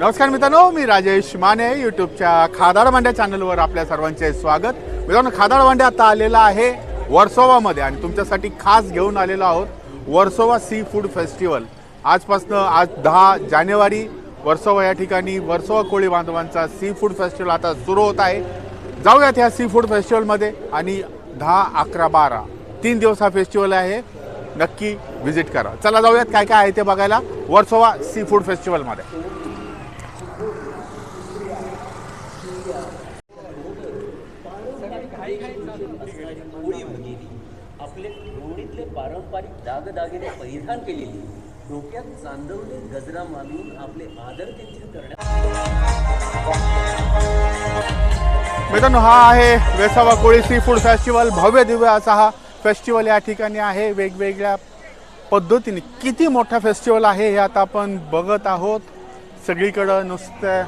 नमस्कार मित्रांनो मी राजेश माने यूट्यूबच्या खादाड वांड्या चॅनलवर आपल्या सर्वांचे स्वागत. मित्रांनो खादाड वांड्या आता आलेला आहे वर्सोवामध्ये आणि तुमच्यासाठी खास घेऊन आलेलो आहोत वर्सोवा सी फूड फेस्टिवल. आजपासनं आज दहा जानेवारी वर्सोवा या ठिकाणी वर्सोवा कोळी बांधवांचा सी फूड फेस्टिवल आता सुरू होत आहे. जाऊयात ह्या सी फूड फेस्टिवलमध्ये आणि दहा अकरा बारा तीन दिवस हा फेस्टिवल आहे. नक्की व्हिजिट करा. चला जाऊयात काय काय आहे ते बघायला वर्सोवा सी फूड फेस्टिवलमध्ये कोळी भगिनी आपले रोडीतले पारंपरिक दागदागिने परिधान केलेली. डोक्यात चांदवले गजरा मानून आपले आदर केंद्रित करण्यात मित्रांनो हा आहे Vesava Koli seafood festival. भव्य दिव्य असा हा फेस्टिवल या ठिकाणी आहे. वेगवेगळ्या पद्धतीने किती मोठा फेस्टिवल आहे हे आता आपण बघत आहोत. सगळीकडं नुसते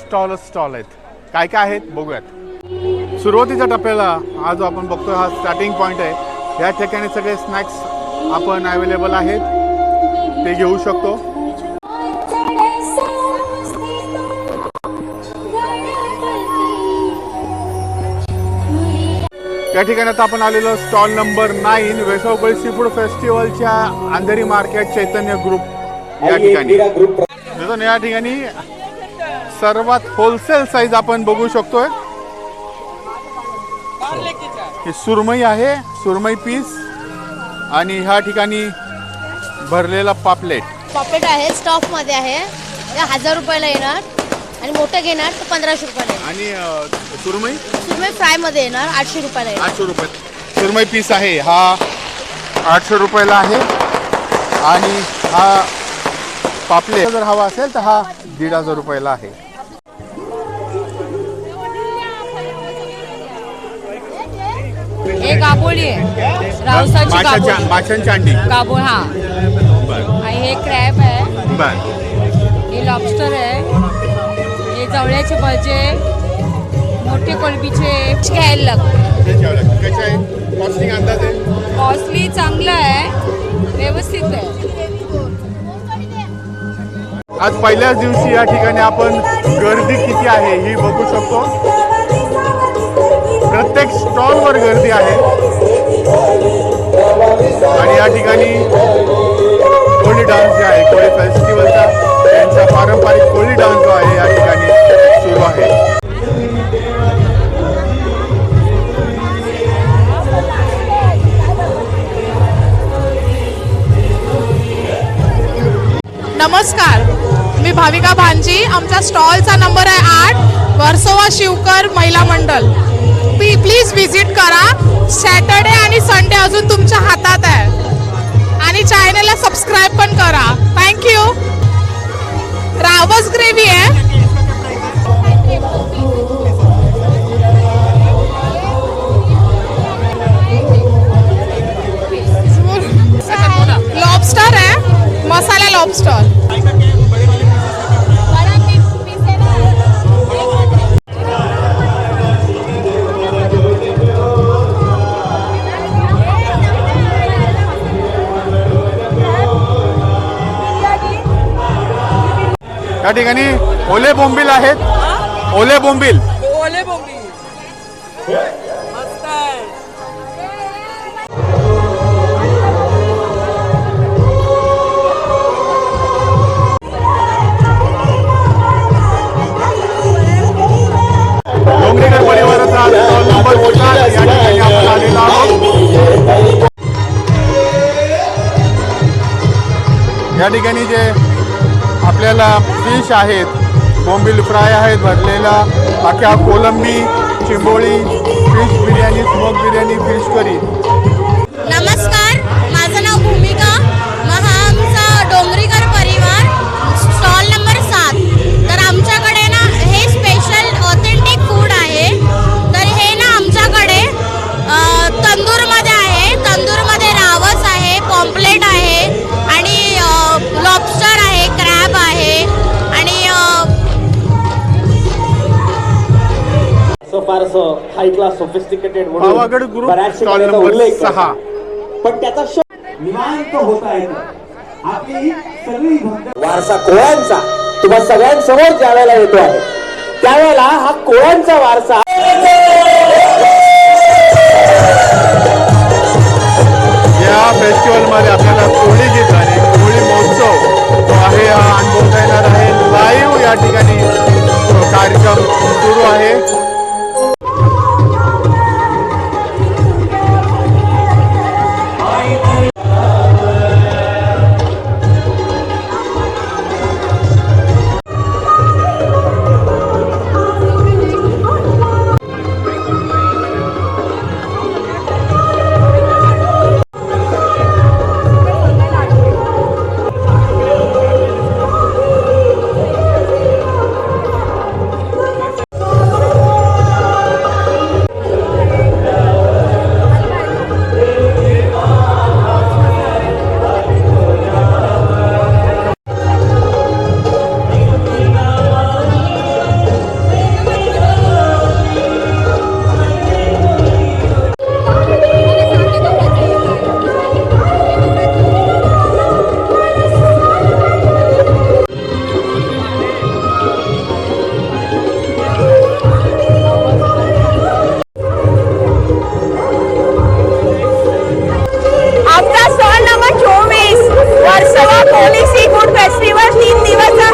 स्टॉल स्टॉल आहेत. काय काय आहेत बघूयात. सुरुवातीच्या टप्प्याला हा जो आपण बघतो हा स्टार्टिंग पॉईंट आहे. या ठिकाणी सगळे स्नॅक्स आपण अवेलेबल आहेत. ते घेऊ शकतो. या ठिकाणी आता आपण आलेलो स्टॉल नंबर नाईन वेसवगळी सी फूड फेस्टिवलच्या अंधेरी मार्केट चैतन्य ग्रुप या ठिकाणी. मित्रांनो, या ठिकाणी सर्वात होलसेल साईज आपण बघू शकतोय. ही सुरमई आहे सुरमई पीस आणि ह्या ठिकाणी भरलेला पापलेट. पॉकेट आहे स्टॉफमध्ये आहे हजार रुपयाला येणार. आणि मोठं घेणार तर पंधराशे रुपयाला येणार. आणि अ, सुरमई? तुम्ही फ्रायमध्ये येणार आठशे रुपयाला येणार. आठशे रुपये. सुरमई पीस आहे. हा आठशे रुपयाला आहे. आणि हा पापलेट जर हवा असेल तर हा दीड हजार रुपयाला आहे. गाबोळी आहे. रावसाची माशाच्या माशांची अंडी गाबोळ हा. आणि हे क्रॅब आहे. बर. हे लॉबस्टर आहे. हे जवळ्याचे भजे मोठे कोलबीचे घ्यायला लागतं कसे आहे? कॉस्टिंग अंदाज? आहे कॉस्टली चांगलं आहे. व्यवस्थित आहे. आज पहिल्याच दिवशी या ठिकाणी आपण गर्दी किती आहे ही बघू शकतो. प्रत्येक स्टॉलवर गर्दी आहे. आणि या ठिकाणी कोळी डान्स जे आहे कोळी फेस्टिवलचा त्यांचा पारंपरिक कोळी डान्स जो आहे या ठिकाणी सुरू आहे. नमस्कार. मी भाविका भांजी आमचा स्टॉलचा नंबर आहे आठ. वर्सोवा शिवकर महिला मंडळ प्लीज व्हिजिट करा. सॅटर्डे आणि संडे अजून तुमच्या हातात आहे. आणि चॅनलला सबस्क्राईब पण करा. थँक्यू रावस ग्रेव्ही आहे. लॉबस्टर आहे. मसाला लॉबस्टर या ठिकाणी ओले बोंबील आहेत. ओले बोंबील. ओले बोंबी मस्त आहे. डोंगरेकर परिवाराचा स्टॉल नंबर चार या ठिकाणी फिश आहेत. बोंबील फ्राय आहेत भरलेला अख्या कोलंबी चिंबोळी fish biryani smoke biryani fish curry. फारसं high class sophisticated Pavagad group stall number सहा. पण त्याचा शो निवांत होता येतं. आपली सगळी वारसा कोळ्यांचा. तुम्हा सगळ्यांसमोर ज्या वेळेला येतो आहे त्यावेळेला हा कोळांचा वारसा या फेस्टिवलमध्ये आपल्याला कोळी गीत आणि कोळी महोत्सव जो आहे हा अनुभवता येणार आहे. लाईव्ह या ठिकाणी तो कार्यक्रम सुरू आहे. Versova Koli seafood festival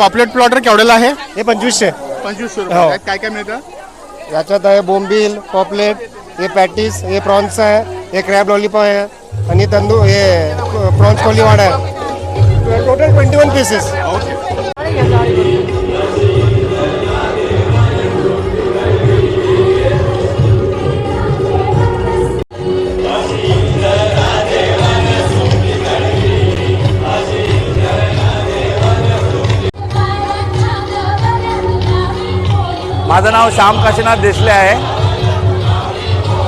पॉपलेट प्लॉटर केवढ्याला आहे? हे पंचवीसशे. पंचवीसशे हो. काय काय मिळतं? याच्यात आहे बोंबील पॉपलेट हे पॅटीस हे प्रॉन्स आहे हे क्रॅब लॉलीपॉप आहे आणि तंदूर हे प्रॉन्स कोलीवाडा आहे. टोटल ट्वेंटी वन पीसेस माझं नाव श्याम काशीनाथ देसले आहे.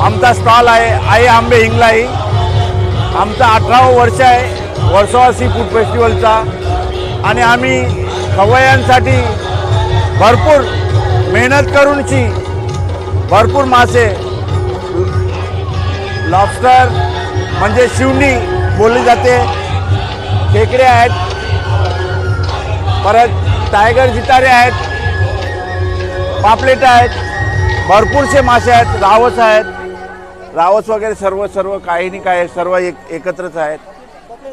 आमचा स्टॉल आहे. आई आंबे हिंगलाई. आमचा अठरावं वर्ष आहे. वर्सोवा सी फूड फेस्टिवलचा आणि आम्ही खवयांसाठी भरपूर मेहनत करूनची भरपूर मासे लॉबस्टर म्हणजे शिवणी बोलली जाते. खेकडे आहेत. परत टायगर जितारे आहेत. पापलेट आहेत भरपूरसे मासे आहेत रावस आहेत. रावस वगैरे सर्व सर्व काही नाही काय सर्व एक एकत्रच आहेत.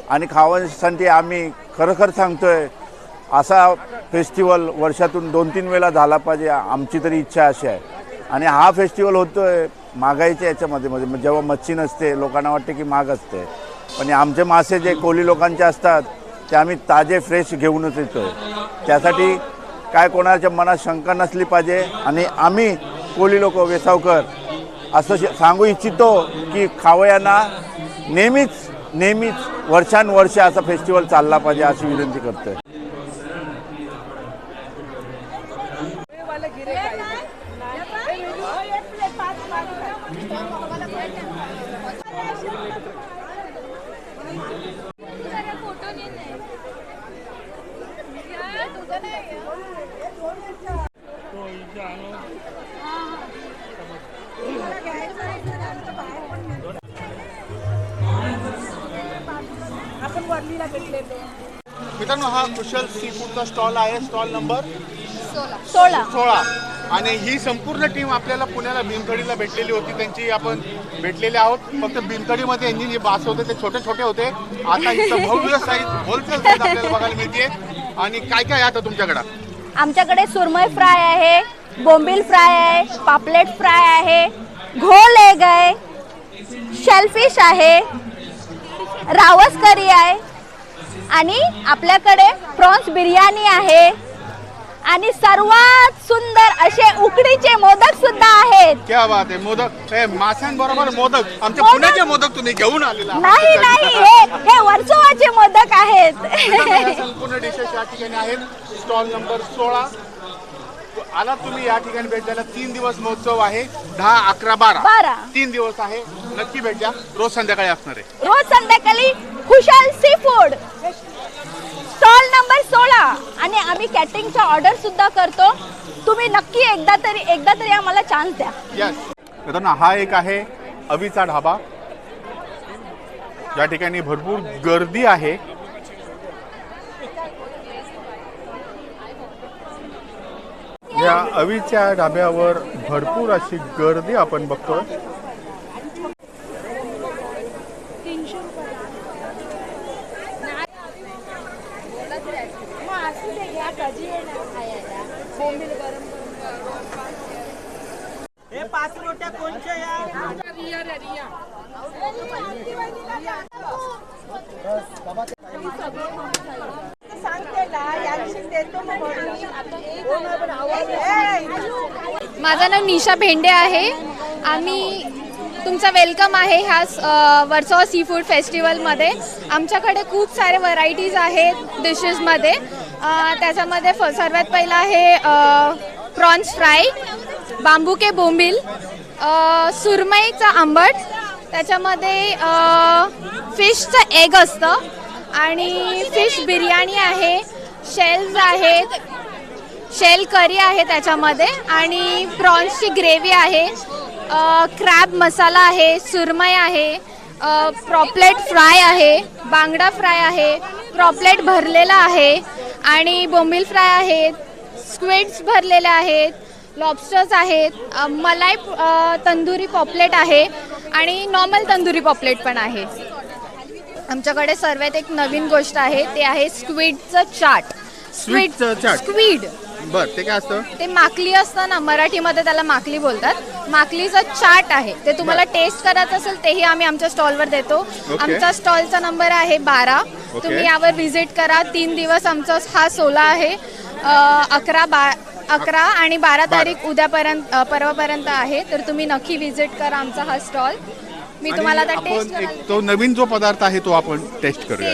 आणि खावासाठी आम्ही खरोखर सांगतोय असा फेस्टिवल वर्षातून दोन तीन वेळा झाला पाहिजे आमची तरी इच्छा अशी आहे. आणि हा फेस्टिवल होतोय महागाईच्या याच्यामध्ये मध्ये म्हणजे जेव्हा मच्छी नसते लोकांना वाटते की महाग असते. पण आमचे मासे जे कोली लोकांचे असतात ते आम्ही ताजे फ्रेश घेऊनच येतोय. त्यासाठी काय कोणाच्या मनात शंका नसली पाहिजे आणि आम्ही कोळी लोक वेसावकर असं सांगू इच्छितो की खावयांना नेहमीच नेहमीच वर्षानुवर्ष असा फेस्टिवल चालला पाहिजे अशी विनंती करतोय. मित्रांनो हा कुशल सी फूडचा स्टॉल आहे. स्टॉल नंबर सोळा. सोळा. आणि ही संपूर्ण टीम आपल्याला पुण्याला भीमथडीला भेटलेली होती. त्यांची आपण भेटलेले आहोत. फक्त भीमथडीमध्ये यांनी जे बास होते ते छोटे छोटे होते. आता इथं भव्य साईज होलसेल साईज आपल्याला बघायला मिळते आणि काय काय आहे आता तुमच्याकडं? आमच्याकडे सुरमई फ्राय आहे बोंबील फ्राय आहे पापलेट फ्राय आहे घोल एग आहे शेलफिश आहे रावस करी आहे आणि आपल्याकडे प्रॉन्स बिर्याणी आहे. आणि सर्वात सुंदर असे उकडीचे मोदक सुद्धा आहेत. क्या बात आहे मोदक. हे माशांबरोबर मोदक. आमच्या मोदक? पुण्याचे मोदक तुम्ही घेऊन आलेला आहात. नाही नाही हे हे वर्सोवाचे मोदक या आहेत. संपूर्ण डिशेस या ठिकाणी आहेत. स्टॉल नंबर सोळा. आला तुम्ही या ठिकाणी भेट द्यायला. तीन दिवस महोत्सव आहे. दहा अकरा बारा. बारा. तीन दिवस आहे. नक्की भेट द्या. रोज संध्याकाळी असणार आहे. रोज संध्याकाळी खुशाल सी फूड स्टॉल नंबर सोळा. आणि आम्ही कॅटरिंगचा ऑर्डर सुद्धा करतो. तुम्ही नक्की एकदा तरी एकदा तरी आम्हाला चान्स द्या. यस हा एक आहे अवीचा ढाबा. या ठिकाणी भरपूर गर्दी आहे. या अवीच्या ढाब्यावर भरपूर अशी गर्दी आपण बघतो मनीषा भेंडे आहे. आम्ही तुमचं वेलकम आहे ह्या वर्सोवा सी फूड फेस्टिवलमध्ये आमच्याकडे खूप सारे व्हरायटीज आहेत डिशेसमध्ये त्याच्यामध्ये फ सर्वात पहिलं आहे प्रॉन्स फ्राय बांबूके बोंबील अ, सुरमईचं आंबट त्याच्यामध्ये फिशचं एग असतं आणि फिश बिर्याणी आहे शेल्स आहेत शेल करी आहे त्याच्यामध्ये आणि प्रॉन्सची ग्रेव्ही आहे क्रॅब मसाला आहे सुरमई आहे प्रॉपलेट फ्राय आहे बांगडा फ्राय आहे प्रॉपलेट भरलेला आहे आणि बोंबील फ्राय आहेत स्क्विड्स भरलेले आहेत लॉबस्टर्स आहेत मलाई तंदुरी पॉपलेट आहे आणि नॉर्मल तंदुरी पॉपलेट पण आहे. आमच्याकडे सर्वात एक नवीन गोष्ट आहे ते आहे स्क्विडचं चाट. स्वीटचं चाट. स्क्वीड. बर ते काय असतं? ते माकली असतं ना मराठीमध्ये त्याला माकली बोलतात. माकलीचं चाट आहे. ते तुम्हाला टेस्ट करायचं असेल तेही आम्ही आमच्या स्टॉलवर देतो. आमचा स्टॉलचा नंबर आहे बारा. तुम्ही यावर व्हिजिट करा. तीन दिवस आमचा हा सोला आहे. अकरा बा अकरा आणि बारा तारीख उद्यापर्यंत परवापर्यंत आहे. तर तुम्ही नक्की व्हिजिट करा आमचा हा स्टॉल मी तुम्हाला आता टेस्ट तो नवीन जो पदार्थ आहे तो आपण टेस्ट करूया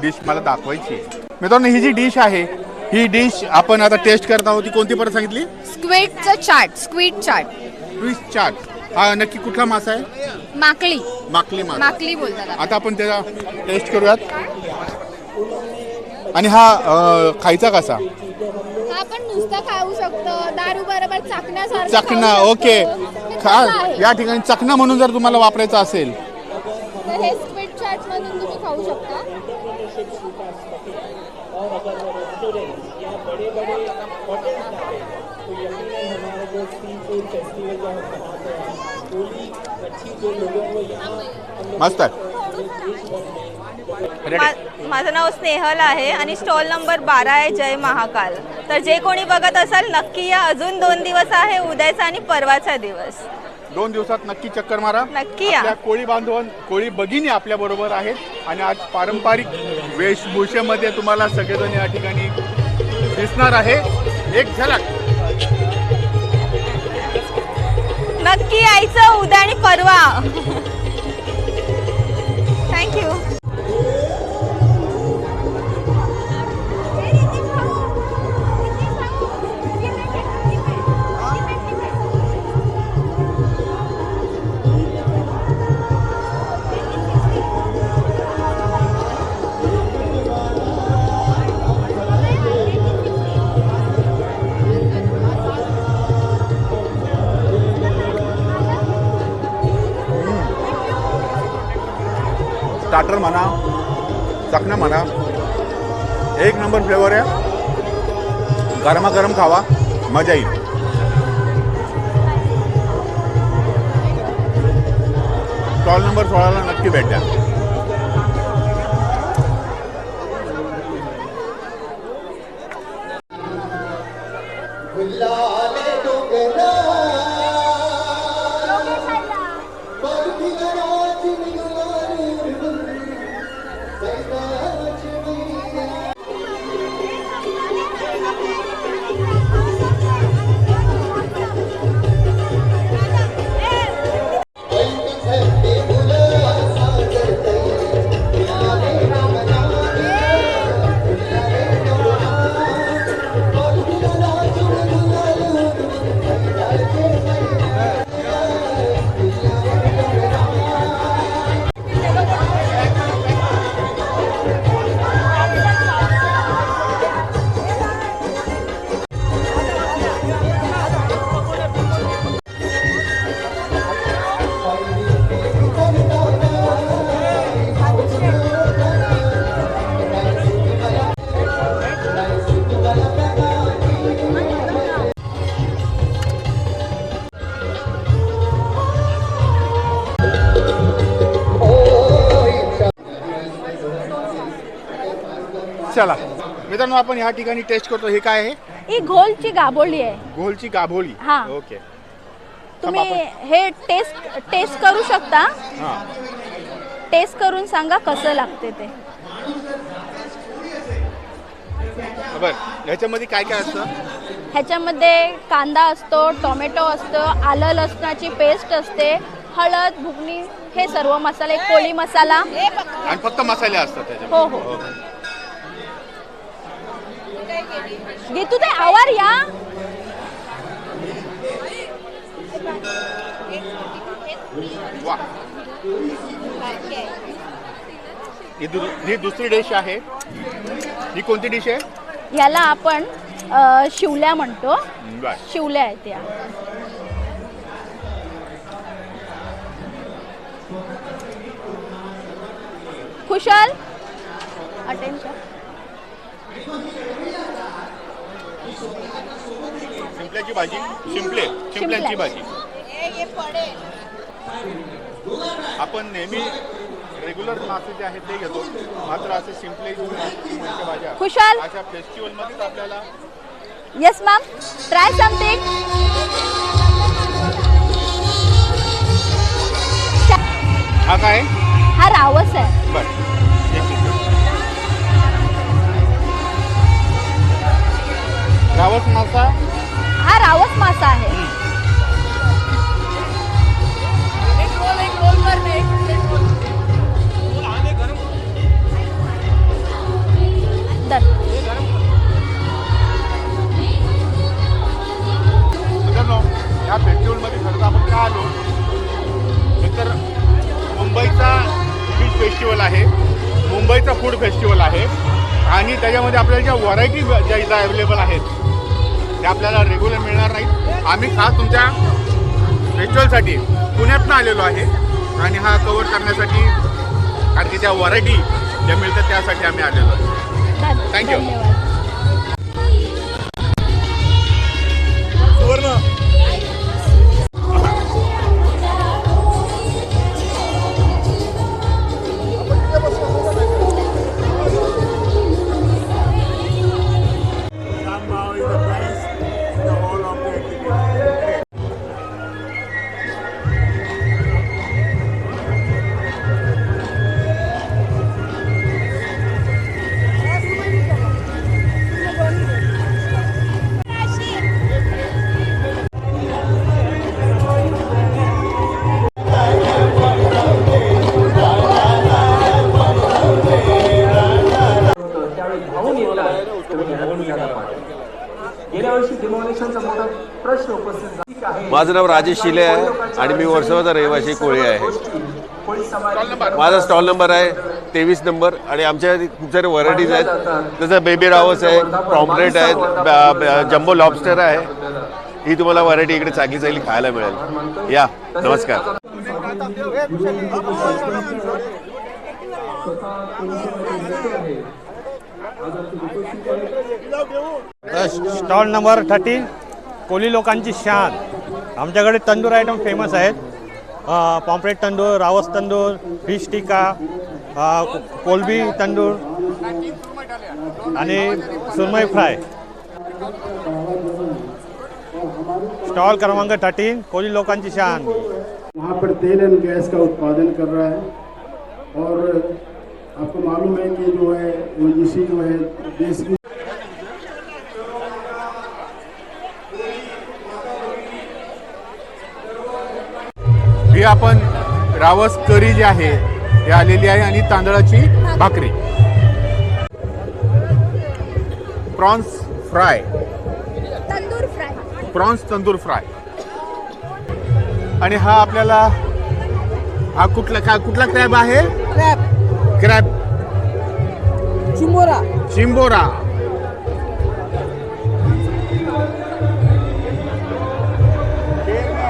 डिश मला दाखवायची मित्रांनो ही जी डिश आहे ही डिश आपण आता टेस्ट करत आहोत. ती कोणती परत सांगितली? स्क्विडचं चाट स्क्विड चाट फिश चाट हा नक्की कुठला मासा आहे? माकली. माकली मासा. माकली बोलतात. आता. आपण त्याला टेस्ट करूयात. आणि हा अं, खायचा कसा? हा नुसतं खाऊ शकतो. दारू बरोबर चाकण्यासारखं चकना ओके खा. या ठिकाणी चकना म्हणून जर तुम्हाला वापरायचं असेल तर हे स्क्विड चाट म्हणून तुम्ही खाऊ शकता मस्त माझं नाव स्नेहल आहे आणि स्टॉल नंबर बारा आहे जय महाकाल. तर जे कोणी बघत असाल नक्की या. अजून दोन दिवस आहे उद्याचा आणि परवाचा दिवस. दोन दिवसात नक्की चक्कर मारा. नक्की या. आपल्या कोळी बांधवन कोळी भगिनी आपल्या बरोबर आहेत आणि आज पारंपरिक वेशभूषेमध्ये तुम्हाला सगळेजण या ठिकाणी दिसणार आहे. एक झलक. नक्की यायचं उद्या आणि परवा. थँक्यू स्टार्टर म्हणा चकणं म्हणा एक नंबर फ्लेवर आहे. गरमागरम खावा मजा येईल. स्टॉल नंबर सोळाला नक्की भेट द्या. चला. मित्रांनो आपण ह्या ठिकाणी टेस्ट करतो. हे काय आहे? ही घोलची गाभोळी आहे. गोलची गाभोली हा. ओके तुम्ही हे टेस्ट टेस्ट करू शकता. हां. टेस्ट करून सांगा कसं लागते ते. बर. ह्याच्यामध्ये काय काय असतं? ह्याच्यामध्ये कांदा असतो टोमॅटो असतं आलं लसणाची पेस्ट असते हळद भुकणी हे सर्व मसाले कोळी मसाला. आणि फक्त मसाले असतात त्याच्यामध्ये. हो, हो. घेतू ते आवार या. ही दु ही दुसरी डिश आहे. ही कोणती डिश आहे? ह्याला आपण अ, शिवल्या म्हणतो. बर. शिवल्या आहेत या. खुशाल अटेन्शन शिंपल्याची भाजी शिंपले शिंपल्यांची भाजी. आपण नेहमी रेग्युलर मासे जे आहेत ते घेतो. मात्र असे शिंपले भाज्या खुशाल. अशा फेस्टिवलमध्येच आपल्याला येस मॅम ट्राय समथिंग हा काय? हा रावस आहे. बर. रावस मासा हा रावस मासा आहे. डन मित्रांनो या फेस्टिवलमध्ये खरं आपण का आलो? तर मुंबईचा फिश फेस्टिवल आहे. मुंबईचा फूड फेस्टिवल आहे. आणि त्याच्यामध्ये आपल्याला ज्या व्हरायटी ज्या इथं अवेलेबल आहेत त्या आपल्याला रेग्युलर मिळणार नाहीत. आम्ही खास तुमच्या फेस्टिवलसाठी पुण्यातनं आलेलो आहे. आणि हा कवर करण्यासाठी कारण की त्या व्हरायटी ज्या मिळतात त्यासाठी आम्ही आलेलो आहे. डन Thank माझं नाव राजेश शिले आहे आणि मी वर्सोवाचा रहिवासी कोळी आहे. माझा स्टॉल नंबर आहे तेवीस नंबर आणि आमच्या खूप सारे व्हरायटीज आहेत. जसं बेबी रावस आहे प्रॉम्प्लेट आहेत जम्बो लॉबस्टर आहे. ही तुम्हाला व्हरायटी इकडे चांगली चांगली खायला मिळेल. या नमस्कार. स्टॉल नंबर थर्टीन कोली लोकांची शान. आमच्याकडे तंदूर आयटम फेमस आहेत. पॉम्पलेट तंदूर रावस तंदूर फिश टिका कोलबी तंदूर आणि सुरमई फ्राय. स्टॉल क्रमांक थर्टीन कोली लोकांची शान. वहाँ पर तेल एंड गैस का उत्पादन कर रहा है। और आपको मालूम है कि जो है ओ जो है देश की ही आपण रावस करी जी आहे ही आलेली आहे आणि तांदळाची भाकरी. Prawns fry. Tandoor fry. Prawns tandoor fry. आणि हा आपल्याला हा कुठला का कुठला क्रॅब आहे? क्रॅब चिंबोरा. चिंबोरा.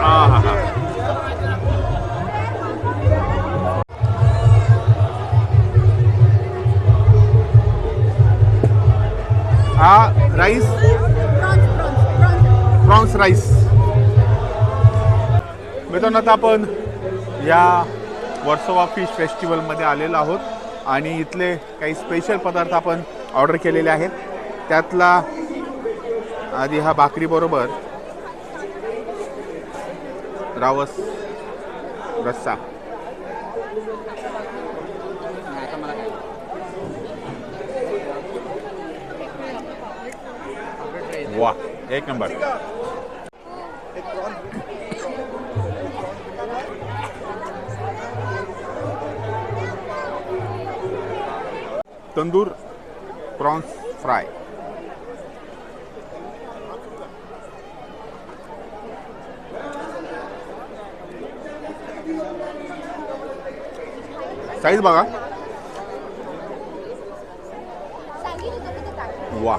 आहा. हा. राईस? Prawns rice. मित्रांनो आता आपण या वर्सोवा फिश फेस्टिवलमध्ये आलेलो आहोत आणि इथले काही स्पेशल पदार्थ आपण ऑर्डर केलेले आहेत. त्यातला आधी हा भाकरीबरोबर रावस रस्सा. वा एक number tandoor prawns fry size बघा वा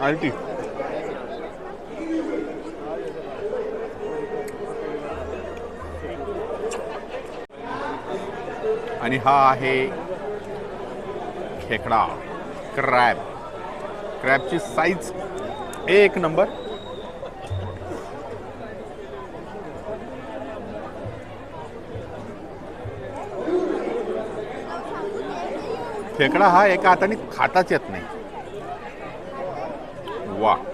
आर्टी. आणि हा आहे खेकडा. क्रॅब क्रॅबची साईज एक नंबर खेकडा हा एका हाताने खाताच येत नाही. वा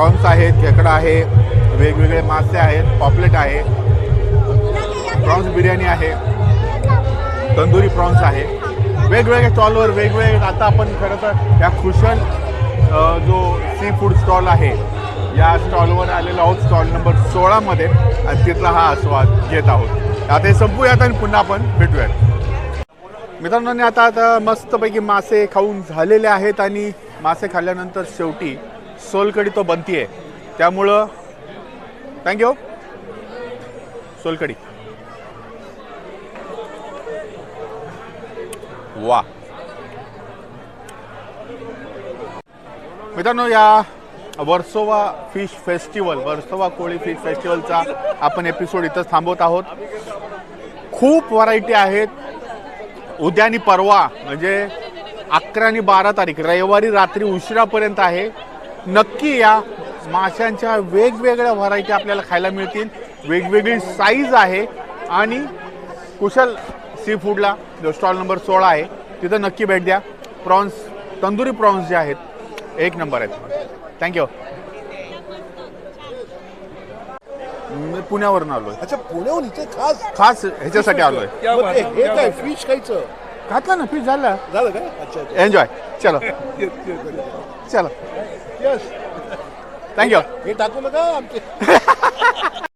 प्रॉन्स आहेत खेकडा आहे वेगवेगळे मासे आहेत पॉपलेट आहे. प्रॉन्स बिर्याणी आहे. तंदुरी प्रॉन्स आहे. वेगवेगळ्या स्टॉलवर वेगवेगळे आता आपण खरं तर या खुशल जो सी फूड स्टॉल आहे या स्टॉलवर आलेलो आहोत. स्टॉल नंबर सोळामध्ये आणि तिथला हा आस्वाद घेत आहोत. आता हे संपूयात आणि पुन्हा आपण भेटूयात. मित्रांनो आता आता मस्तपैकी मासे खाऊन झालेले आहेत आणि मासे खाल्ल्यानंतर शेवटी सोलकडी तो बनती आहे त्यामुळं थँक्यू सोलकडी वा. मित्रांनो या Versova fish festival Versova Koli fish फेस्टिवलचा आपण एपिसोड इथंच थांबवत आहोत. खूप व्हरायटी आहेत. उद्या आणि परवा म्हणजे अकरा आणि बारा तारीख रविवारी रात्री उशिरापर्यंत आहे. नक्की या माशांच्या वेगवेगळ्या व्हरायटी आपल्याला खायला मिळतील. वेगवेगळी साईज आहे आणि कुशल सी फूडला जो स्टॉल नंबर सोळा आहे तिथं नक्की भेट द्या. प्रॉन्स तंदुरी प्रॉन्स जे आहेत एक नंबर आहेत. थँक्यू मी पुण्यावरून आलोय. अच्छा पुण्याहून इथे खास खास ह्याच्यासाठी आलोय. मग ते हे काय फिश खायचं? घातलं ना फिश झालं. झालं का अच्छा अच्छा. एन्जॉय चलो. चलो. यस थँक्यू हे टाकू नका आमचे